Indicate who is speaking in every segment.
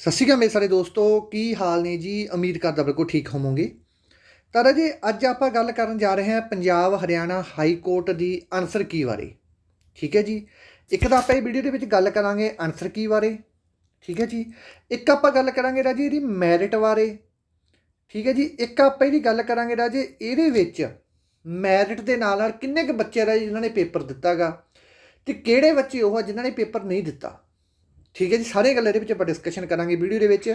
Speaker 1: ਸਤਿ ਸ਼੍ਰੀ ਅਕਾਲ ਮੇਰੇ ਸਾਰੇ ਦੋਸਤੋ, ਕੀ ਹਾਲ ਨੇ ਜੀ? ਉਮੀਦ ਕਰਦਾ ਬਿਲਕੁਲ ਠੀਕ ਹੋਵੋਗੇ। ਤਾਂ ਰਾਜੇ ਅੱਜ ਆਪਾਂ ਗੱਲ ਕਰਨ ਜਾ ਰਹੇ ਹਾਂ ਪੰਜਾਬ ਹਰਿਆਣਾ ਹਾਈ ਕੋਰਟ ਦੀ ਆਨਸਰ ਕੀ ਬਾਰੇ। ਠੀਕ ਹੈ ਜੀ? ਇੱਕ ਤਾਂ ਆਪਾਂ ਇਹ ਵੀਡੀਓ ਦੇ ਵਿੱਚ ਗੱਲ ਕਰਾਂਗੇ ਆਨਸਰ ਕੀ ਬਾਰੇ। ਠੀਕ ਹੈ ਜੀ? ਇੱਕ ਆਪਾਂ ਗੱਲ ਕਰਾਂਗੇ ਰਾਜੇ ਇਹਦੀ ਮੈਰਿਟ ਬਾਰੇ। ਠੀਕ ਹੈ ਜੀ? ਇੱਕ ਆਪਾਂ ਇਹਦੀ ਗੱਲ ਕਰਾਂਗੇ ਰਾਜੇ ਇਹਦੇ ਵਿੱਚ ਮੈਰਿਟ ਦੇ ਨਾਲ ਨਾਲ ਕਿੰਨੇ ਕੁ ਬੱਚੇ ਰਾਜੇ ਜਿਨ੍ਹਾਂ ਨੇ ਪੇਪਰ ਦਿੱਤਾਗਾ ਤੇ ਕਿਹੜੇ ਬੱਚੇ ਉਹ ਆ ਜਿਨ੍ਹਾਂ ਨੇ ਪੇਪਰ ਨਹੀਂ ਦਿੱਤਾ। ਠੀਕ ਹੈ ਜੀ, ਸਾਰੇ ਗੱਲਾਂ ਦੇ ਵਿੱਚ ਆਪਾਂ ਡਿਸਕਸ਼ਨ ਕਰਾਂਗੇ ਵੀਡੀਓ ਦੇ ਵਿੱਚ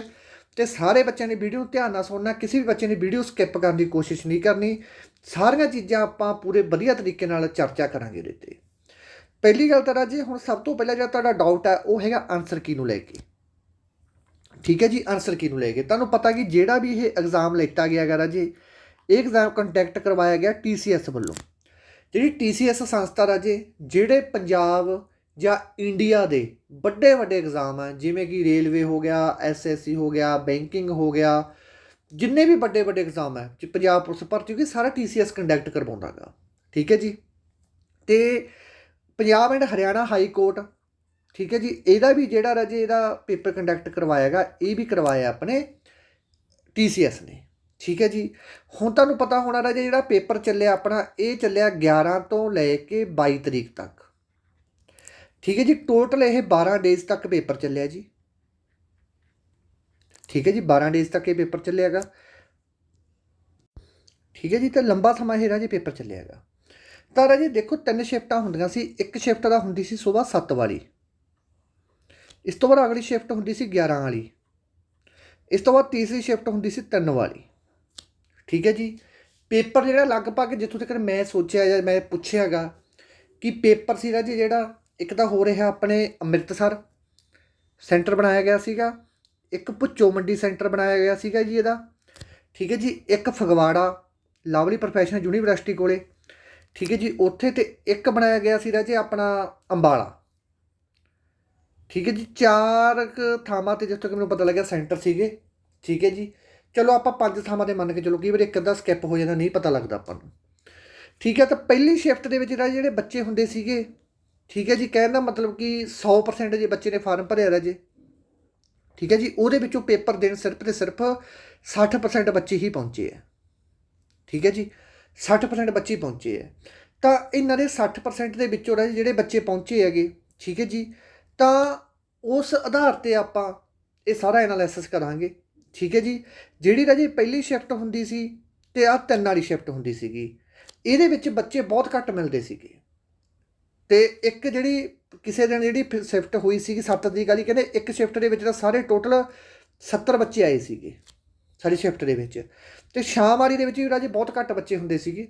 Speaker 1: ਤੇ ਸਾਰੇ ਬੱਚਿਆਂ ਨੇ ਵੀਡੀਓ ਨੂੰ ਧਿਆਨ ਨਾਲ ਸੁਣਨਾ, ਕਿਸੇ ਵੀ ਬੱਚੇ ਨੇ ਵੀਡੀਓ ਸਕਿਪ ਕਰਨ ਦੀ ਕੋਸ਼ਿਸ਼ ਨਹੀਂ ਕਰਨੀ। ਸਾਰੀਆਂ ਚੀਜ਼ਾਂ ਆਪਾਂ ਪੂਰੇ ਵਧੀਆ ਤਰੀਕੇ ਨਾਲ ਚਰਚਾ ਕਰਾਂਗੇ ਇਹਦੇ ਤੇ। ਪਹਿਲੀ ਗੱਲ ਤਾਂ ਰਾਜੇ, ਹੁਣ ਸਭ ਤੋਂ ਪਹਿਲਾਂ ਜਿਹੜਾ ਤੁਹਾਡਾ ਡਾਊਟ ਹੈ, ਉਹ ਹੈਗਾ ਆਨਸਰ ਕੀ ਨੂੰ ਲੈ ਕੇ। ਠੀਕ ਹੈ ਜੀ ਆਨਸਰ ਕੀ ਨੂੰ ਲੈ ਕੇ? ਤੁਹਾਨੂੰ ਪਤਾ ਕਿ ਜਿਹੜਾ ਵੀ ਇਹ ਐਗਜ਼ਾਮ ਲੈਤਾ ਗਿਆ ਹੈਗਾ ਰਾਜੇ, ਇਹ ਐਗਜ਼ਾਮ ਕੰਡਕਟ ਕਰਵਾਇਆ ਗਿਆ TCS ਵੱਲੋਂ। ਜਿਹੜੀ TCS ਸੰਸਥਾ ਰਾਜੇ, ਜਿਹੜੇ ਪੰਜਾਬ ਜਾਂ ਇੰਡੀਆ ਦੇ ਵੱਡੇ ਵੱਡੇ ਐਗਜ਼ਾਮ ਆ, ਜਿਵੇਂ ਕਿ ਰੇਲਵੇ ਹੋ ਗਿਆ ਐਸਐਸਸੀ ਹੋ ਗਿਆ ਬੈਂਕਿੰਗ ਹੋ ਗਿਆ, ਜਿੰਨੇ ਵੀ ਵੱਡੇ ਵੱਡੇ ਐਗਜ਼ਾਮ ਹੈ ਜੀ ਪੰਜਾਬ ਪੁਲਿਸ ਭਰਤੀ ਹੋ ਗਈ, ਸਾਰਾ TCS ਕੰਡਕਟ ਕਰਵਾਉਂਦਾਗਾ ਠੀਕ ਹੈ ਜੀ? ਤੇ Punjab and Haryana high court ਠੀਕ ਹੈ ਜੀ? ਇਹਦਾ ਵੀ ਜਿਹੜਾ ਰਾਜੇ ਇਹਦਾ ਪੇਪਰ ਕੰਡਕਟ ਕਰਵਾਇਆਗਾ ਇਹ ਵੀ ਕਰਵਾਇਆ ਆਪਣੇ TCS ਨੇ। ਠੀਕ ਹੈ ਜੀ? ਹੁਣ ਤੁਹਾਨੂੰ ਪਤਾ ਹੋਣਾ ਰਾਜੇ ਜਿਹੜਾ ਪੇਪਰ ਚੱਲਿਆ ਆਪਣਾ, ਇਹ ਚੱਲਿਆ 11 ਤੋਂ ਲੈ ਕੇ 22 ਤਰੀਕ ਤੱਕ। ਠੀਕ ਹੈ ਜੀ ਟੋਟਲ ਇਹ 12 ਡੇਜ਼ ਤੱਕ ਪੇਪਰ ਚੱਲਿਆ ਜੀ। ਠੀਕ ਹੈ ਜੀ 12 ਡੇਜ਼ ਤੱਕ ਇਹ ਪੇਪਰ ਚੱਲਿਆਗਾ ਠੀਕ ਹੈ ਜੀ, ਤਾਂ ਲੰਬਾ ਸਮਾਂ ਇਹ ਰਾਜੇ ਪੇਪਰ ਚੱਲਿਆਗਾ ਤਾਂ ਰਾਜੇ ਦੇਖੋ, ਤਿੰਨ ਸ਼ਿਫਟਾਂ ਹੁੰਦੀਆਂ ਸੀ, ਇੱਕ ਸ਼ਿਫਟ ਦਾ ਹੁੰਦੀ ਸੀ ਸਵੇਰ 7 ਵਾਲੀ। ਇਸ ਤੋਂ ਬਾਅਦ ਅਗਲੀ ਸ਼ਿਫਟ ਹੁੰਦੀ ਸੀ 11 ਵਾਲੀ। ਇਸ ਤੋਂ ਬਾਅਦ ਤੀਸਰੀ ਸ਼ਿਫਟ ਹੁੰਦੀ ਸੀ 3 ਵਾਲੀ। ਠੀਕ ਹੈ ਜੀ ਪੇਪਰ ਜਿਹੜਾ ਲਗਭਗ ਜਿੱਥੋਂ ਤੱਕ ਮੈਂ ਸੋਚਿਆ ਜਾਂ ਮੈਂ ਪੁੱਛਿਆਗਾ ਕਿ ਪੇਪਰ ਸੀ ਰਾਜੇ ਜਿਹੜਾ ਇੱਕ ਤਾਂ ਹੋ ਰਿਹਾ ਆਪਣੇ ਅੰਮ੍ਰਿਤਸਰ, ਸੈਂਟਰ ਬਣਾਇਆ ਗਿਆ ਸੀਗਾ। ਇੱਕ ਭੁੱਚੋ ਮੰਡੀ ਸੈਂਟਰ ਬਣਾਇਆ ਗਿਆ ਸੀਗਾ ਜੀ ਇਹਦਾ। ਠੀਕ ਹੈ ਜੀ, ਇੱਕ ਫਗਵਾੜਾ, ਲਵਲੀ ਪ੍ਰੋਫੈਸ਼ਨਲ ਯੂਨੀਵਰਸਿਟੀ ਕੋਲੇ। ਠੀਕ ਹੈ ਜੀ, ਉੱਥੇ ਤੇ ਇੱਕ ਬਣਾਇਆ ਗਿਆ ਸੀ ਰਾਜੇ ਆਪਣਾ ਅੰਬਾਲਾ। ਠੀਕ ਹੈ ਜੀ, ਚਾਰ ਕੁ ਥਾਵਾਂ ਤੇ ਜਿੱਥੋਂ ਕਿ ਮੈਨੂੰ ਪਤਾ ਲੱਗਿਆ ਸੈਂਟਰ ਸੀਗੇ। ਠੀਕ ਹੈ ਜੀ, ਚਲੋ ਆਪਾਂ ਪੰਜ ਥਾਵਾਂ ਤੇ ਮੰਨ ਕੇ ਚਲੋ, ਕਈ ਵਾਰ ਇੱਕ ਅੱਧਾ ਸਕਿਪ ਹੋ ਜਾਂਦਾ, ਨਹੀਂ ਪਤਾ ਲੱਗਦਾ ਆਪਾਂ ਨੂੰ। ਠੀਕ ਹੈ, ਤਾਂ ਪਹਿਲੀ ਸ਼ਿਫਟ ਦੇ ਵਿੱਚ ਰਾਜੇ ਜਿਹੜੇ ਬੱਚੇ ਹੁੰਦੇ ਸੀਗੇ ਠੀਕ ਹੈ ਜੀ, ਕਹਿਣ ਦਾ ਮਤਲਬ ਕਿ 100% ਜੇ ਬੱਚੇ ਨੇ ਫਾਰਮ ਭਰਿਆ ਰਾਜੇ ਠੀਕ ਹੈ ਜੀ, ਉਹਦੇ ਵਿੱਚੋਂ ਪੇਪਰ ਦੇਣ ਸਿਰਫ ਤੇ ਸਿਰਫ 60% ਬੱਚੇ ਹੀ ਪਹੁੰਚੇ ਆ। ਠੀਕ ਹੈ ਜੀ 60% ਬੱਚੇ ਪਹੁੰਚੇ ਆ। ਤਾਂ ਇਹਨਾਂ ਦੇ 60% ਦੇ ਵਿੱਚੋਂ ਰਾਜੇ ਜਿਹੜੇ ਬੱਚੇ ਪਹੁੰਚੇ ਹੈਗੇ, ਠੀਕ ਹੈ ਜੀ, ਤਾਂ ਉਸ ਆਧਾਰ ਤੇ ਆਪਾਂ ਇਹ ਸਾਰਾ ਐਨਾਲਿਸਿਸ ਕਰਾਂਗੇ। ਠੀਕ ਹੈ ਜੀ, ਜਿਹੜੀ ਰਾਜੇ ਪਹਿਲੀ ਸ਼ਿਫਟ ਹੁੰਦੀ ਸੀ ਤੇ ਆ ਤਿੰਨ ਵਾਲੀ ਸ਼ਿਫਟ ਹੁੰਦੀ ਸੀਗੀ, ਇਹਦੇ ਵਿੱਚ ਬੱਚੇ ਬਹੁਤ ਘੱਟ ਮਿਲਦੇ ਸੀਗੇ। ਤੇ ਇੱਕ ਜਿਹੜੀ ਕਿਸੇ ਦਿਨ ਜਿਹੜੀ ਸ਼ਿਫਟ ਹੋਈ ਸੀਗੀ 7 ਦੀ ਗੱਲ ਹੀ ਕਹਿੰਦੇ ਇੱਕ ਸ਼ਿਫਟ ਦੇ ਵਿੱਚ ਤਾਂ ਸਾਰੇ ਟੋਟਲ 70 ਬੱਚੇ ਆਏ ਸੀਗੇ, ਸਾਡੀ ਸ਼ਿਫਟ ਦੇ ਵਿੱਚ। ਤੇ ਸ਼ਾਮ ਵਾਲੀ ਦੇ ਵਿੱਚ ਵੀ ਰਾਜੇ ਬਹੁਤ ਘੱਟ ਬੱਚੇ ਹੁੰਦੇ ਸੀਗੇ।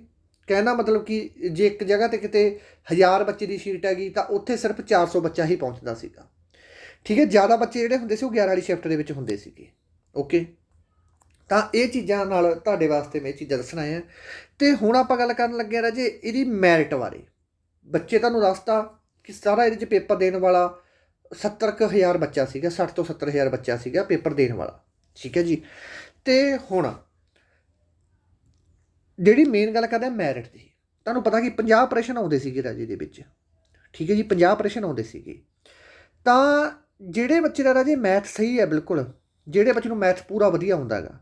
Speaker 1: ਕਹਿਣਾ ਮਤਲਬ ਕਿ ਜੇ ਇੱਕ ਜਗ੍ਹਾ ਤੇ ਕਿਤੇ 1000 ਬੱਚੇ ਦੀ ਸ਼ੀਟ ਹੈਗੀ, ਤਾਂ ਉੱਥੇ ਸਿਰਫ 400 ਬੱਚਾ ਹੀ ਪਹੁੰਚਦਾ ਸੀਗਾ। ਠੀਕ ਹੈ, ਜ਼ਿਆਦਾ ਬੱਚੇ ਜਿਹੜੇ ਹੁੰਦੇ ਸੀ, ਉਹ 11 ਵਾਲੀ ਸ਼ਿਫਟ ਦੇ ਵਿੱਚ ਹੁੰਦੇ ਸੀਗੇ। ਓਕੇ ਤਾਂ ਇਹ ਚੀਜ਼ਾਂ ਨਾਲ ਤੁਹਾਡੇ ਵਾਸਤੇ ਮੈਂ ਇਹ ਚੀਜ਼ਾਂ ਦੱਸਣਾ ਹੈ ਤੇ ਹੁਣ ਆਪਾਂ ਗੱਲ ਕਰਨ ਲੱਗੇ ਰਾਜੇ ਇਹਦੀ ਮੈਰਿਟ ਬਾਰੇ। ਬੱਚੇ ਤੁਹਾਨੂੰ ਦੱਸਤਾ ਕਿ ਸਾਰਾ ਇਹਦੇ 'ਚ ਪੇਪਰ ਦੇਣ ਵਾਲਾ 70000 ਬੱਚਾ ਸੀਗਾ 60 ਤੋਂ 70000 ਬੱਚਾ ਸੀਗਾ ਪੇਪਰ ਦੇਣ ਵਾਲਾ, ਠੀਕ ਹੈ ਜੀ। ਤੇ ਹੁਣ ਜਿਹੜੀ ਮੇਨ ਗੱਲ ਕਰਦੇ ਆ ਮੈਰਿਟ ਦੀ, ਤੁਹਾਨੂੰ ਪਤਾ ਕਿ 50 ਪ੍ਰਸ਼ਨ ਆਉਂਦੇ ਸੀਗੇ ਰਾਜੇ ਦੇ ਵਿੱਚ, ਠੀਕ ਹੈ ਜੀ 50 ਪ੍ਰਸ਼ਨ ਆਉਂਦੇ ਸੀਗੇ। ਤਾਂ ਜਿਹੜੇ ਬੱਚੇ ਦਾ ਰਾਜੇ ਮੈਥ ਸਹੀ ਹੈ ਬਿਲਕੁਲ, ਜਿਹੜੇ ਬੱਚੇ ਨੂੰ ਮੈਥ ਪੂਰਾ ਵਧੀਆ ਹੁੰਦਾ ਹੈਗਾ,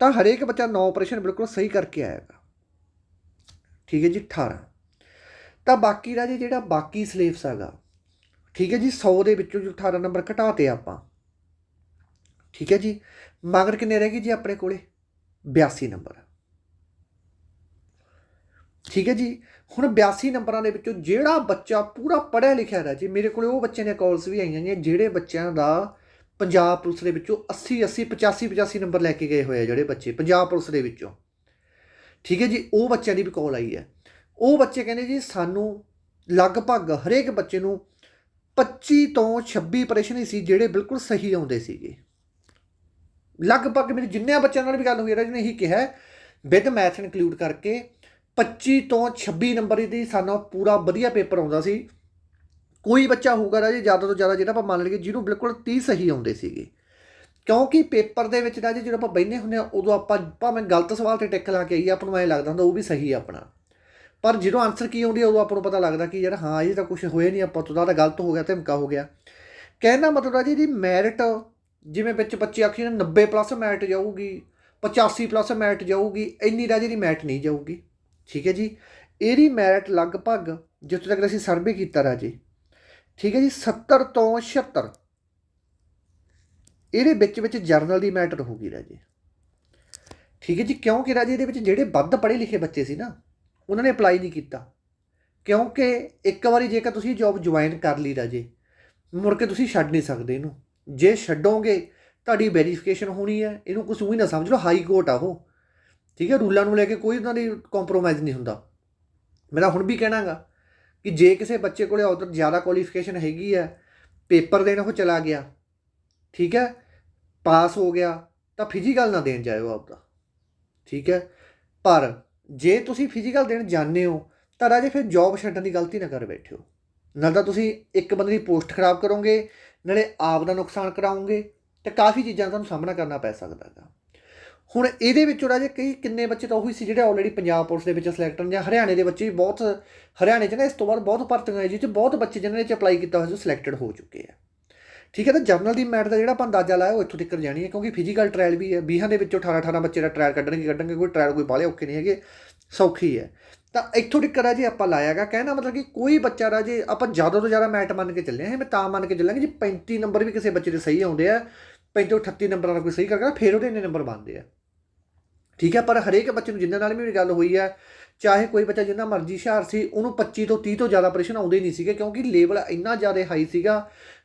Speaker 1: ਤਾਂ ਹਰੇਕ ਬੱਚਾ 9 ਪ੍ਰਸ਼ਨ ਬਿਲਕੁਲ ਸਹੀ ਕਰਕੇ ਆਏਗਾ ਠੀਕ ਹੈ ਜੀ 18 ਤਾਂ ਬਾਕੀ ਰਾਜੇ ਜਿਹੜਾ ਬਾਕੀ ਸਿਲੇਬਸ ਹੈਗਾ, ਠੀਕ ਹੈ ਜੀ 100 ਦੇ ਵਿੱਚੋਂ ਜੋ 18 ਨੰਬਰ ਘਟਾਤੇ ਆਪਾਂ, ਠੀਕ ਹੈ ਜੀ, ਮਗਰ ਕਿੰਨੇ ਰਹਿ ਗਏ ਜੀ ਆਪਣੇ ਕੋਲੇ? 82 ਨੰਬਰ ਠੀਕ ਹੈ ਜੀ, ਹੁਣ 82 ਨੰਬਰਾਂ ਦੇ ਵਿੱਚੋਂ ਜਿਹੜਾ ਬੱਚਾ ਪੂਰਾ ਪੜ੍ਹਿਆ ਲਿਖਿਆ ਹੈ ਜੀ, ਮੇਰੇ ਕੋਲੇ ਉਹ ਬੱਚੇ ਨੇ ਕਾਲਸ ਵੀ ਆਈਆਂ ਨੇ, ਜਿਹੜੇ ਬੱਚਿਆਂ ਦਾ ਪੰਜਾਬ ਪੁਲਿਸ ਦੇ ਵਿੱਚੋਂ 80 80 85 85 ਨੰਬਰ ਲੈ ਕੇ ਗਏ ਹੋਏ ਆ ਜਿਹੜੇ ਬੱਚੇ, ਪੰਜਾਬ ਪੁਲਿਸ ਦੇ ਵਿੱਚੋਂ। ਠੀਕ ਹੈ ਜੀ, ਉਹ ਬੱਚਿਆਂ ਦੀ ਵੀ ਕਾਲ ਆਈ ਹੈ। ਉਹ ਬੱਚੇ ਕਹਿੰਦੇ ਜੀ ਸਾਨੂੰ ਲਗਭਗ ਹਰੇਕ ਬੱਚੇ ਨੂੰ 25 ਤੋਂ 26 ਪ੍ਰਸ਼ਨ ਹੀ ਸੀ ਜਿਹੜੇ ਬਿਲਕੁਲ ਸਹੀ ਆਉਂਦੇ ਸੀਗੇ। ਲਗਭਗ ਮੇਰੇ ਜਿੰਨੇ ਬੱਚਿਆਂ ਨਾਲ ਵੀ ਗੱਲ ਹੋਈ ਰਾਜ ਨੇ ਇਹੀ ਕਿਹਾ ਵਿਦ ਮੈਥ ਇਨਕਲੂਡ ਕਰਕੇ 25 ਤੋਂ 26 ਨੰਬਰ ਦੀ ਸਾਨੂੰ ਪੂਰਾ ਵਧੀਆ ਪੇਪਰ ਆਉਂਦਾ ਸੀ। ਕੋਈ ਬੱਚਾ ਹੋਊਗਾ ਰਾਜੇ ਜ਼ਿਆਦਾ ਤੋਂ ਜ਼ਿਆਦਾ ਜਿਹੜਾ ਆਪਾਂ ਮੰਨ ਲਈਏ ਜਿਹਨੂੰ ਬਿਲਕੁਲ 30 ਸਹੀ ਆਉਂਦੇ ਸੀਗੇ। ਕਿਉਂਕਿ ਪੇਪਰ ਦੇ ਵਿੱਚ ਰਾਜੇ ਜਦੋਂ ਆਪਾਂ ਬੈਠੇ ਹੁੰਦੇ ਆ ਉਦੋਂ ਆਪਾਂ ਭਾਵੇਂ ਗਲਤ ਸਵਾਲ ਤੇ ਟਿਕ ਲਾ ਕੇ ਆਈਏ, ਆਪਾਂ ਨੂੰ ਐਂ ਲੱਗਦਾ ਹੁੰਦਾ ਉਹ ਵੀ ਸਹੀ ਆ ਆਪਣਾ। ਪਰ ਜਦੋਂ ਆਨਸਰ ਕੀ ਆਉਂਦੀ ਆ, ਉਦੋਂ ਆਪਾਂ ਨੂੰ ਪਤਾ ਲੱਗਦਾ ਕਿ ਯਾਰ ਹਾਂ, ਇਹ ਤਾਂ ਕੁਝ ਹੋਇਆ ਨਹੀਂ, ਆਪਾਂ ਤੋਂ ਤਾਂ ਗਲਤ ਹੋ ਗਿਆ, ਧਮਕਾ ਹੋ ਗਿਆ। ਕਹਿਣ ਮਤਲਬ ਆ ਜੀ, ਇਹਦੀ ਮੈਰਿਟ ਜਿਵੇਂ ਵਿੱਚ ਬੱਚੇ ਆਖੀ ਨਾ 90 ਪਲੱਸ ਮੈਟ ਜਾਊਗੀ 85 ਪਲੱਸ ਮੈਟ ਜਾਊਗੀ, ਇੰਨੀ ਰਾਜੇ ਦੀ ਮੈਰਿਟ ਨਹੀਂ ਜਾਊਗੀ। ਠੀਕ ਹੈ ਜੀ? ਇਹਦੀ ਮੈਰਿਟ ਲਗਭਗ, ਜਿੱਥੇ ਤੱਕ ਅਸੀਂ ਸਰਵੇ ਕੀਤਾ ਰਾਜੇ, ਠੀਕ ਹੈ ਜੀ 70 ਤੋਂ 76 ਇਹਦੇ ਵਿੱਚ ਵਿੱਚ ਜਰਨਲ ਦੀ ਮੈਟਰ ਰਹੂਗੀ ਰਾਜੇ। ਠੀਕ ਹੈ ਜੀ, ਕਿਉਂਕਿ ਰਾਜੇ ਇਹਦੇ ਵਿੱਚ ਜਿਹੜੇ ਵੱਧ ਪੜ੍ਹੇ ਲਿਖੇ ਬੱਚੇ ਸੀ ਨਾ ਉਹਨਾਂ ਨੇ ਅਪਲਾਈ ਨਹੀਂ ਕੀਤਾ। ਕਿਉਂਕਿ ਇੱਕ ਵਾਰੀ ਜੇਕਰ ਤੁਸੀਂ ਜੌਬ ਜੁਆਇਨ ਕਰ ਲਈ ਰਾਜੇ, ਮੁੜ ਕੇ ਤੁਸੀਂ ਛੱਡ ਨਹੀਂ ਸਕਦੇ ਇਹਨੂੰ। ਜੇ ਛੱਡੋਗੇ, ਤੁਹਾਡੀ ਵੈਰੀਫਿਕੇਸ਼ਨ ਹੋਣੀ ਹੈ, ਇਹਨੂੰ ਕੁਝ ਵੀ ਨਾ ਸਮਝ ਲਓ ਹਾਈ ਕੋਰਟ ਆ ਉਹ। ਠੀਕ ਹੈ, ਰੂਲਾਂ ਨੂੰ ਲੈ ਕੇ ਕੋਈ ਉਹਨਾਂ ਦੀ ਕੰਪਰੋਮਾਈਜ਼ ਨਹੀਂ ਹੁੰਦਾ। ਮੇਰਾ ਹੁਣ ਵੀ ਕਹਿਣਾਗਾ ਕਿ ਜੇ ਕਿਸੇ ਬੱਚੇ ਕੋਲੇ ਉਧਰ ਜ਼ਿਆਦਾ ਕੁਆਲੀਫਿਕੇਸ਼ਨ ਹੈਗੀ ਹੈ, ਪੇਪਰ ਦੇਣ ਉਹ ਚਲਾ ਗਿਆ। ਠੀਕ ਹੈ ਪਾਸ ਹੋ ਗਿਆ, ਤਾਂ ਫਿਜ਼ੀਕਲ ਨਾ ਦੇਣ ਜਾਇਓ ਆਪਦਾ ਠੀਕ ਹੈ, ਪਰ ਜੇ ਤੁਸੀਂ ਫਿਜ਼ੀਕਲ ਦੇਣ ਜਾਂਦੇ ਹੋ, ਤਾਂ ਰਾਜੇ ਫਿਰ ਜੌਬ ਛੱਡਣ ਦੀ ਗਲਤੀ ਨਾ ਕਰ ਬੈਠਿਓ। ਨਾਲ ਤਾਂ ਤੁਸੀਂ ਇੱਕ ਬੰਦੇ ਦੀ ਪੋਸਟ ਖਰਾਬ ਕਰੋਗੇ, ਨਾਲੇ ਆਪ ਦਾ ਨੁਕਸਾਨ ਕਰਾਓਗੇ, ਤੇ ਕਾਫੀ ਚੀਜ਼ਾਂ ਦਾ ਤੁਹਾਨੂੰ ਸਾਹਮਣਾ ਕਰਨਾ ਪੈ ਸਕਦਾ ਹੈਗਾ। ਹੁਣ ਇਹਦੇ ਵਿੱਚੋਂ ਰਾਜੇ ਕਈ ਕਿੰਨੇ ਬੱਚੇ ਤਾਂ ਉਹੀ ਸੀ ਜਿਹੜੇ ਆਲਰੇਡੀ ਪੰਜਾਬ ਪੁਲਿਸ ਦੇ ਵਿੱਚ ਸਿਲੈਕਟ ਹਨ ਜਾਂ ਹਰਿਆਣੇ ਦੇ ਬੱਚੇ ਵੀ ਬਹੁਤ, ਹਰਿਆਣੇ 'ਚ ਨਾ ਇਸ ਤੋਂ ਬਾਅਦ ਬਹੁਤ ਭਰਤੀਆਂ ਆਈ ਜਿਹ 'ਚ ਬਹੁਤ ਬੱਚੇ ਜਿਨ੍ਹਾਂ ਨੇ ਚ ਅਪਲਾਈ ਕੀਤਾ ਹੋਇਆ ਸੀ ਸਿਲੈਕਟਡ ਹੋ ਚੁੱਕੇ ਆ। ਠੀਕ ਹੈ ਤਾਂ ਜਰਨਲ ਦੀ ਮੈਟ ਦਾ ਜਿਹੜਾ ਆਪਾਂ ਅੰਦਾਜ਼ਾ ਲਾਇਆ ਉਹ ਇੱਥੋਂ ਤੱਕ ਜਾਣੀ ਹੈ, ਕਿਉਂਕਿ ਫਿਜ਼ੀਕਲ ਟ੍ਰਾਇਲ ਵੀ ਹੈ 20 ਦੇ ਵਿੱਚੋਂ 18 18 ਬੱਚੇ ਦਾ ਟ੍ਰਾਇਲ ਕੱਢਣਗੇ ਕੱਢਣਗੇ, ਕੋਈ ਟ੍ਰਾਇਲ ਕੋਈ ਬਾਲੇ ਔਖੇ ਨਹੀਂ ਹੈਗੇ, ਸੌਖੀ ਹੈ। ਤਾਂ ਇੱਥੋਂ ਤੱਕ ਜੇ ਆਪਾਂ ਲਾਇਆਗਾ ਕਹਿਣਾ ਮਤਲਬ ਕਿ ਕੋਈ ਬੱਚਾ ਦਾ ਜੇ ਆਪਾਂ ਜ਼ਿਆਦਾ ਤੋਂ ਜ਼ਿਆਦਾ ਮੈਟ ਮੰਨ ਕੇ ਚੱਲੇ ਹਾਂ, ਮੈਂ ਤਾਂ ਮੰਨ ਕੇ ਚੱਲਾਂਗੇ ਜੀ 35 ਨੰਬਰ ਵੀ ਕਿਸੇ ਬੱਚੇ ਦੇ ਸਹੀ ਆਉਂਦੇ ਆ 35 38 ਨੰਬਰਾਂ ਦਾ ਕੋਈ ਸਹੀ ਕਰਕੇ ਫਿਰ ਉਹਦੇ ਇੰਨੇ ਨੰਬਰ ਬਣਦੇ ਆ। ਠੀਕ ਹੈ, ਪਰ ਹਰੇਕ ਬੱਚੇ ਨੂੰ ਜਿੰਨਾਂ ਨਾਲ ਵੀ ਮੇਰੀ ਗੱਲ ਹੋਈ ਹੈ, ਚਾਹੇ ਕੋਈ ਬੱਚਾ ਜਿੰਨਾ ਮਰਜ਼ੀ ਹੁਸ਼ਿਆਰ ਸੀ, ਉਹਨੂੰ 25 ਤੋਂ 30 ਤੋਂ ਜ਼ਿਆਦਾ ਪ੍ਰਸ਼ਨ ਆਉਂਦੇ ਨਹੀਂ ਸੀਗੇ, ਕਿਉਂਕਿ ਲੈਵਲ ਇੰਨਾ ਜ਼ਿਆਦਾ ਹਾਈ ਸੀਗਾ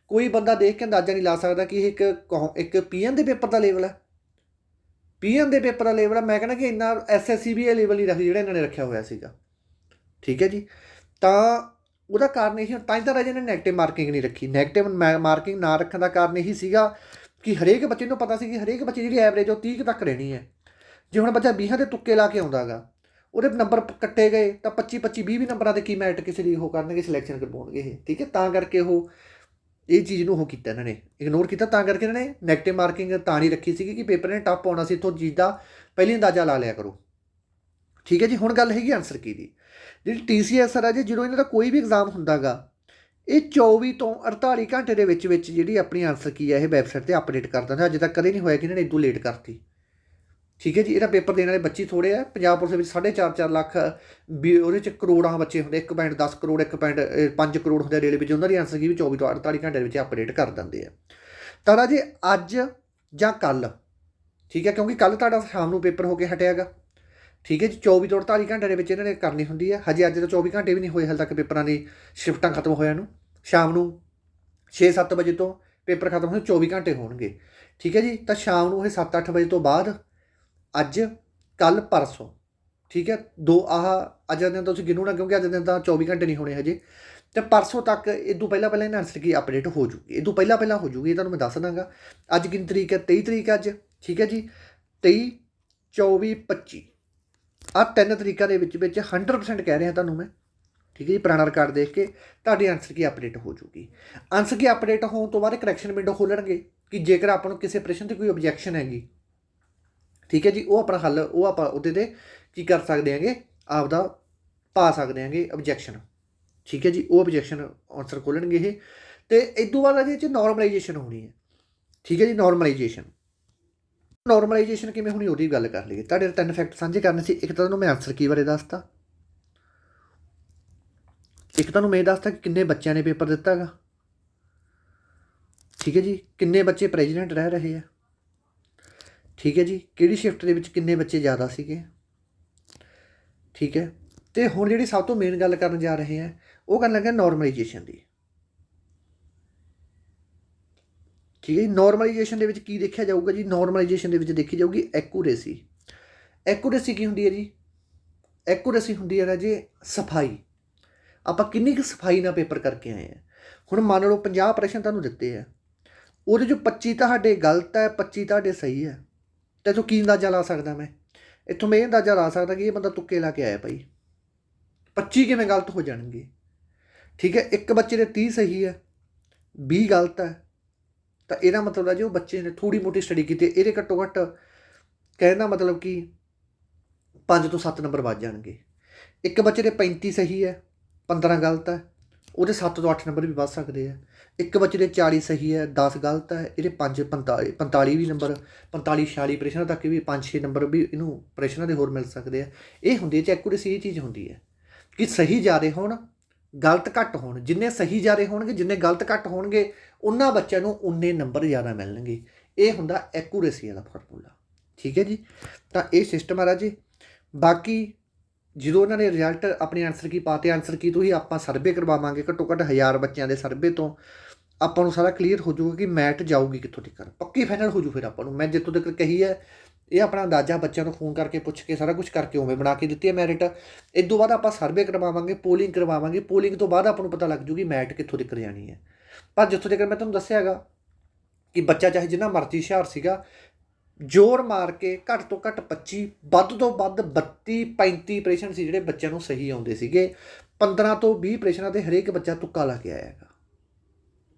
Speaker 1: ਕੋਈ ਬੰਦਾ ਦੇਖ ਕੇ ਅੰਦਾਜ਼ਾ ਨਹੀਂ ਲਾ ਸਕਦਾ ਕਿ ਇਹ ਇੱਕ ਕੌ- ਇੱਕ ਪੀਐਨ ਦੇ ਪੇਪਰ ਦਾ ਲੈਵਲ ਹੈ। ਪੀਐਨ ਦੇ ਪੇਪਰ ਦਾ ਲੈਵਲ ਹੈ, ਮੈਂ ਕਹਿੰਦਾ ਕਿ ਇੰਨਾ ਐਸਐਸਸੀ ਵੀ ਇਹ ਲੈਵਲ ਨਹੀਂ ਰੱਖ ਜਿਹੜਾ ਇਹਨਾਂ ਨੇ ਰੱਖਿਆ ਹੋਇਆ ਸੀਗਾ। ਠੀਕ ਹੈ ਜੀ? ਤਾਂ ਉਹਦਾ ਕਾਰਨ ਇਹ ਤਾਂ ਹੀ ਤਾਂ ਰਾਜੇ ਨੇ ਨੈਗੇਟਿਵ ਮਾਰਕਿੰਗ ਨਹੀਂ ਰੱਖੀ। ਨੈਗੇਟਿਵ ਮਾਰਕਿੰਗ ਨਾ ਰੱਖਣ ਦਾ ਕਾਰਨ ਇਹੀ ਸੀਗਾ ਕਿ ਹਰੇਕ ਬੱਚੇ ਨੂੰ ਪਤਾ ਸੀ ਕਿ ਹਰੇਕ ਬੱਚੇ ਜਿਹੜੀ ਐਵਰੇਜ ਉਹ 30 ਕੁ ਤੱਕ ਰਹਿਣੀ ਹੈ। ਜੇ ਹੁਣ ਬੱਚਾ 20 ਦੇ ਤੁੱਕੇ ਲਾ ਕੇ ਆਉਂਦਾਗਾ ਉਹਦੇ ਨੰਬਰ ਕੱਟੇ ਗਏ, ਤਾਂ 25 25 20 20 ਨੰਬਰਾਂ ਦੇ ਕੀ ਮੈਰਿਟ ਕਿਸੇ ਦੀ ਉਹ ਕਰਨਗੇ ਸਿਲੈਕਸ਼ਨ ਕਰਵਾਉਣਗੇ ਇਹ। ਠੀਕ ਹੈ? ਤਾਂ ਕਰਕੇ ਉਹ ਇਹ ਚੀਜ਼ ਨੂੰ ਉਹ ਕੀਤਾ ਇਹਨਾਂ ਨੇ। ਇਗਨੋਰ ਕੀਤਾ ਤਾਂ ਕਰਕੇ ਇਹਨਾਂ ਨੇ ਨੈਗੇਟਿਵ ਮਾਰਕਿੰਗ ਤਾਂ ਨਹੀਂ ਰੱਖੀ ਸੀਗੀ ਕਿ ਪੇਪਰ ਨੇ ਟੱਪ ਆਉਣਾ ਸੀ, ਇੱਥੋਂ ਚੀਜ਼ ਦਾ ਪਹਿਲੀ ਅੰਦਾਜ਼ਾ ਲਾ ਲਿਆ ਕਰੋ। ਠੀਕ ਹੈ ਜੀ, ਹੁਣ ਗੱਲ ਹੈਗੀ ਆਨਸਰ ਕੀ ਦੀ? ਜਿਹੜੀ ਟੀਸੀਐਸ ਆ ਜੀ, ਜਦੋਂ ਇਹਨਾਂ ਦਾ ਕੋਈ ਵੀ ਐਗਜ਼ਾਮ ਹੁੰਦਾਗਾ, ਇਹ 24 ਤੋਂ 48 ਘੰਟੇ ਦੇ ਵਿੱਚ ਵਿੱਚ ਜਿਹੜੀ ਆਪਣੀ ਆਨਸਰ ਕੀ ਹੈ, ਇਹ ਵੈਬਸਾਈਟ ਤੇ ਅਪਡੇਟ ਕਰ ਦਿੰਦਾ ਅਜੇ ਤੱਕ ਕਦੇ ਨਹੀਂ ਹੋਇਆ ਕਿ ਇਹਨਾਂ ਨੇ ਇਦੋਂ ਲੇਟ ਕਰਤੀ। ਠੀਕ ਹੈ ਜੀ, ਇਹਦਾ ਪੇਪਰ ਦੇਣ ਵਾਲੇ ਬੱਚੇ ਥੋੜੇ ਆ, ਪੰਜਾਬ ਪੁਲਿਸ ਦੇ ਵਿੱਚ 4.5 ਲੱਖ ਵੀ ਉਹਦੇ ਚ ਕਰੋੜਾਂ ਬੱਚੇ ਹੁੰਦੇ 1.10 ਕਰੋੜ 1.5 ਕਰੋੜ ਹੁੰਦੇ ਰੇਲਵੇ ਵਿੱਚ, ਉਹਨਾਂ ਦੀ ਆਨਸਰ ਕੀ ਵੀ 24 ਤੋਂ 48 ਘੰਟੇ ਦੇ ਵਿੱਚ ਅਪਡੇਟ ਕਰ ਦਿੰਦੇ ਆ। ਤਾਂ ਰਾਜੇ ਅੱਜ ਜਾਂ ਕੱਲ ਠੀਕ ਹੈ, ਕਿਉਂਕਿ ਕੱਲ ਤੁਹਾਡਾ ਸ਼ਾਮ ਨੂੰ ਪੇਪਰ ਹੋ ਕੇ ਹਟਿਆਗਾ, ਠੀਕ ਹੈ ਜੀ 24 ਤੋਂ 48 ਘੰਟੇ ਦੇ ਵਿੱਚ ਇਹਨਾਂ ਨੇ ਕਰਨੀ ਹੁੰਦੀ ਹੈ ਹਜੇ ਅੱਜ ਤਾਂ 24 ਘੰਟੇ ਵੀ ਨਹੀਂ ਹੋਏ ਹਾਲੇ ਤੱਕ ਪੇਪਰਾਂ ਦੀ ਸ਼ਿਫਟਾਂ ਖਤਮ ਹੋਇਆ ਨੂੰ। ਸ਼ਾਮ ਨੂੰ 6-7 ਵਜੇ ਤੋਂ ਪੇਪਰ ਖਤਮ ਹੋਣ 24 ਘੰਟੇ ਹੋਣਗੇ। ਠੀਕ ਹੈ ਜੀ, ਤਾਂ ਸ਼ਾਮ ਨੂੰ ਇਹ 7-8 ਵਜੇ ਤੋਂ ਬਾਅਦ ਅੱਜ, ਕੱਲ, ਪਰਸੋਂ। ਠੀਕ ਹੈ? ਦੋ ਆਹ ਅੱਜ ਦੇ ਦਿਨ ਤਾਂ ਤੁਸੀਂ ਗਿਣੋ ਨਾ, ਕਿਉਂਕਿ ਅੱਜ ਦੇ ਦਿਨ ਤਾਂ 24 ਘੰਟੇ ਨਹੀਂ ਹੋਣੇ ਹਜੇ। ਤੇ ਪਰਸੋਂ ਤੱਕ ਇਦੋਂ ਪਹਿਲਾਂ ਪਹਿਲਾਂ ਇਹਨਾਂ ਆਨਸਰ ਕੀ ਅਪਡੇਟ ਹੋ ਜੂਗੀ? ਇਦੋਂ ਪਹਿਲਾਂ ਪਹਿਲਾਂ ਹੋ ਜੂਗੀ, ਇਹ ਤੁਹਾਨੂੰ ਮੈਂ ਦੱਸ ਦਾਂਗਾ ਅੱਜ ਕਿੰਨੀ ਤਰੀਕ ਹੈ? 23 ਤਰੀਕ ਹੈ ਅੱਜ। ਠੀਕ ਹੈ ਜੀ? 23 24 25 ਆ ਤਿੰਨ ਤਰੀਕਾਂ ਦੇ ਵਿੱਚ ਵਿੱਚ 100% ਕਹਿ ਰਿਹਾ ਤੁਹਾਨੂੰ ਮੈਂ। ਠੀਕ ਹੈ ਜੀ? ਪੁਰਾਣਾ ਰਿਕਾਰਡ ਦੇਖ ਕੇ ਤੁਹਾਡੀ ਆਨਸਰ ਕੀ ਅਪਡੇਟ ਹੋ ਜੂਗੀ। ਆਨਸਰ ਕੀ ਅਪਡੇਟ ਹੋਣ ਤੋਂ ਬਾਅਦ ਕਰੈਕਸ਼ਨ ਵਿੰਡੋ ਖੋਲਣਗੇ ਕਿ ਜੇਕਰ ਆਪਾਂ ਨੂੰ ਕਿਸੇ ਪ੍ਰਸ਼ਨ ਤੇ ਕੋਈ ਆਬਜੈਕਸ਼ਨ ਹੈਗੀ ਠੀਕ ਹੈ ਜੀ, ਉਹ ਆਪਣਾ ਹੱਲ, ਉਹ ਆਪਾਂ ਉਹਦੇ ਤੇ ਕੀ ਕਰ ਸਕਦੇ ਹਾਂਗੇ, ਆਪਦਾ ਪਾ ਸਕਦੇ ਹਾਂਗੇ ਆਬਜੈਕਸ਼ਨ ਠੀਕ ਹੈ ਜੀ, ਉਹ ਆਬਜੈਕਸ਼ਨ ਆਨਸਰ ਖੋਲਣਗੇ ਇਹ। ਤੇ ਇਸ ਤੋਂ ਬਾਅਦ ਇਹਦੇ ਇਹ ਚ ਨਾਰਮਲਾਈਜੇਸ਼ਨ ਹੋਣੀ ਹੈ। ਠੀਕ ਹੈ ਜੀ ਨਾਰਮਲਾਈਜੇਸ਼ਨ ਨਾਰਮਲਾਈਜੇਸ਼ਨ ਕਿਵੇਂ ਹੋਣੀ ਉਹਦੀ ਗੱਲ ਕਰ ਲਈਏ। ਤੁਹਾਡੇ ਤਿੰਨ ਫੈਕਟ ਸਾਂਝੇ ਕਰਨੇ ਸੀ, ਇੱਕ ਤਾਂ ਤੁਹਾਨੂੰ ਮੈਂ ਆਨਸਰ ਕੀ ਬਾਰੇ ਦੱਸਤਾ। ਇੱਕ ਤੁਹਾਨੂੰ ਮੈਂ ਇਹ ਦੱਸਤਾ ਕਿ ਕਿੰਨੇ ਬੱਚਿਆਂ ਨੇ ਪੇਪਰ ਦਿੱਤਾ ਹੈਗਾ। ਠੀਕ ਹੈ ਜੀ, ਕਿੰਨੇ ਬੱਚੇ ਪ੍ਰੈਜ਼ੀਡੈਂਟ ਰਹਿ ਰਹੇ ਆ। ਠੀਕ ਹੈ ਜੀ, ਕਿਹੜੀ ਸ਼ਿਫਟ ਦੇ ਵਿੱਚ ਕਿੰਨੇ ਬੱਚੇ ਜ਼ਿਆਦਾ ਸੀਗੇ? ਠੀਕ ਹੈ, ਤੇ ਹੁਣ ਜਿਹੜੀ ਸਭ ਤੋਂ ਮੇਨ ਗੱਲ ਕਰਨ ਜਾ ਰਹੇ ਆ ਉਹ ਕਰਨ ਲੱਗਾ ਨਾਰਮਲਾਈਜੇਸ਼ਨ ਦੀ। ਠੀਕ ਹੈ ਜੀ ਨਾਰਮਲਾਈਜੇਸ਼ਨ ਦੇ ਵਿੱਚ ਕੀ ਦੇਖਿਆ ਜਾਊਗਾ ਜੀ? ਨਾਰਮਲਾਈਜੇਸ਼ਨ ਦੇ ਵਿੱਚ ਦੇਖੀ ਜਾਊਗੀ ਐਕੂਰੇਸੀ ਐਕੂਰੇਸੀ ਕੀ ਹੁੰਦੀ ਹੈ ਜੀ? ਐਕੂਰੇਸੀ ਹੁੰਦੀ ਹੈ ਨਾ ਜੀ, ਸਫ਼ਾਈ। ਆਪਾਂ ਕਿੰਨੀ ਕੁ ਸਫ਼ਾਈ ਨਾਲ ਪੇਪਰ ਕਰਕੇ ਆਏ ਆ ਹੁਣ ਮੰਨ ਲਓ 50 ਪ੍ਰਸ਼ਨ ਤੁਹਾਨੂੰ ਦਿੱਤੇ ਆ। ਉਹਦੇ ਚੋਂ 25 ਤੁਹਾਡੇ ਗਲਤ ਹੈ 25 ਤੁਹਾਡੇ ਸਹੀ ਹੈ। ਤੇ ਤੂੰ ਕੀ ਅੰਦਾਜ਼ਾ ਲਾ ਸਕਦਾ ਮੈਂ? ਇੱਥੋਂ ਮੈਂ ਇਹ ਅੰਦਾਜ਼ਾ ਲਾ ਸਕਦਾ ਕਿ ਇਹ ਬੰਦਾ ਤੁੱਕੇ ਲਾ ਕੇ ਆਇਆ ਭਾਈ। 25 ਕਿਵੇਂ ਗਲਤ ਹੋ ਜਾਣਗੇ? ਠੀਕ ਹੈ, ਇੱਕ ਬੱਚੇ ਦੇ 30 ਸਹੀ ਹੈ 20 ਗਲਤ ਹੈ, ਤਾਂ ਇਹਦਾ ਮਤਲਬ ਹੈ ਜੀ ਉਹ ਬੱਚੇ ਨੇ ਥੋੜੀ ਮੋਟੀ ਸਟੱਡੀ ਕੀਤੀ ਇਹਦੇ ਘੱਟੋ ਘੱਟ ਕਹਿਣ ਦਾ ਮਤਲਬ ਕਿ 5 ਤੋਂ 7 ਨੰਬਰ ਵੱਜ ਜਾਣਗੇ। ਇੱਕ ਬੱਚੇ ਦੇ 35 ਸਹੀ ਹੈ 15 ਗਲਤ ਹੈ ਉਹਦੇ 7 ਤੋਂ 8 ਨੰਬਰ ਵੀ ਵੱਧ ਸਕਦੇ ਆ। ਇੱਕ ਬੱਚੇ ਦੇ 40 ਸਹੀ ਹੈ 10 ਗਲਤ ਹੈ, ਇਹਦੇ 5 45 45 ਵੀ ਨੰਬਰ 45 46 ਪ੍ਰੇਸ਼ਨਾਂ ਤੱਕ ਵੀ 5-6 ਨੰਬਰ ਵੀ ਇਹਨੂੰ ਪ੍ਰੇਸ਼ਨਾਂ ਦੇ ਹੋਰ ਮਿਲ ਸਕਦੇ ਆ। ਇਹ ਹੁੰਦੀ ਹੈ ਚ ਐਕੂਰੇਸੀ ਇਹ ਚੀਜ਼ ਹੁੰਦੀ ਹੈ ਕਿ ਸਹੀ ਜ਼ਿਆਦੇ ਹੋਣ, ਗਲਤ ਘੱਟ ਹੋਣ, ਜਿੰਨੇ ਸਹੀ ਜ਼ਿਆਦੇ ਹੋਣਗੇ, ਜਿੰਨੇ ਗਲਤ ਘੱਟ ਹੋਣਗੇ, ਉਹਨਾਂ ਬੱਚਿਆਂ ਨੂੰ ਉਨੇ ਨੰਬਰ ਜ਼ਿਆਦਾ ਮਿਲਣਗੇ। ਇਹ ਹੁੰਦਾ ਐਕੂਰੇਸੀ ਦਾ ਫਾਰਮੂਲਾ ਠੀਕ ਹੈ ਜੀ? ਤਾਂ ਇਹ ਸਿਸਟਮ ਆ ਰਾਜੇ। ਬਾਕੀ ਜਦੋਂ ਉਹਨਾਂ ਨੇ ਰਿਜ਼ਲਟ ਆਪਣੇ ਆਨਸਰ ਕੀ ਪਾਤੇ ਆਨਸਰ ਕੀ ਤੋਂ ਹੀ ਆਪਾਂ ਸਰਵੇ ਕਰਵਾਵਾਂਗੇ, ਘੱਟੋ ਘੱਟ 1000 ਬੱਚਿਆਂ ਦੇ ਸਰਵੇ ਤੋਂ, ਆਪਾਂ ਨੂੰ ਸਾਰਾ ਕਲੀਅਰ ਹੋ ਜਾਊਗਾ ਕਿ ਮੈਟ ਜਾਊਗੀ ਕਿੱਥੋਂ ਤੱਕ। ਪੱਕੀ ਫਾਈਨਲ ਹੋ ਜੂ ਫਿਰ ਆਪਾਂ ਨੂੰ। ਮੈਂ ਜਿੱਥੋਂ ਤੱਕ ਕਹੀ ਹੈ, ਇਹ ਆਪਣਾ ਅੰਦਾਜ਼ਾ ਬੱਚਿਆਂ ਨੂੰ ਫੋਨ ਕਰਕੇ ਪੁੱਛ ਕੇ ਸਾਰਾ ਕੁਝ ਕਰਕੇ ਉਵੇਂ ਬਣਾ ਕੇ ਦਿੱਤੀ ਹੈ ਮੈਰਿਟ ਇਸ ਤੋਂ ਬਾਅਦ ਆਪਾਂ ਸਰਵੇ ਕਰਵਾਵਾਂਗੇ ਪੋਲਿੰਗ ਕਰਵਾਵਾਂਗੇ ਪੋਲਿੰਗ ਤੋਂ ਬਾਅਦ ਆਪਾਂ ਨੂੰ ਪਤਾ ਲੱਗ ਜੂਗੀ ਮੈਟ ਕਿੱਥੋਂ ਤੱਕ ਜਾਣੀ ਹੈ। ਪਰ ਜਿੱਥੋਂ ਤੱਕ ਮੈਂ ਤੁਹਾਨੂੰ ਦੱਸਿਆ ਹੈਗਾ ਕਿ ਬੱਚਾ ਚਾਹੇ ਜਿੰਨਾ ਮਰਜ਼ੀ ਹੁਸ਼ਿਆਰ ਸੀਗਾ ਜ਼ੋਰ ਮਾਰ ਕੇ ਘੱਟ ਤੋਂ ਘੱਟ 25 ਵੱਧ ਤੋਂ ਵੱਧ 32 35 ਪ੍ਰੇਸ਼ਨ ਸੀ ਜਿਹੜੇ ਬੱਚਿਆਂ ਨੂੰ ਸਹੀ ਆਉਂਦੇ ਸੀਗੇ। 15 ਤੋਂ 20 ਪ੍ਰੇਸ਼ਨਾਂ ਤੇ ਹਰੇਕ ਬੱਚਾ ਤੁੱਕਾ ਲਾ ਕੇ ਆਇਆ ਹੈਗਾ।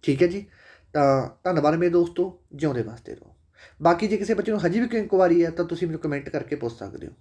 Speaker 1: ਠੀਕ ਹੈ ਜੀ? ਤਾਂ ਧੰਨਵਾਦ ਮੇਰੇ ਦੋਸਤੋ, ਜਿਉਂਦੇ ਵਾਸਤੇ ਰਹੋ। ਬਾਕੀ ਜੇ ਕਿਸੇ ਬੱਚੇ ਨੂੰ ਹਜੇ ਵੀ ਕੋਈ ਇਨਕੁਆਰੀ ਹੈ ਤਾਂ ਤੁਸੀਂ ਮੈਨੂੰ ਕਮੈਂਟ ਕਰਕੇ ਪੁੱਛ ਸਕਦੇ ਹੋ।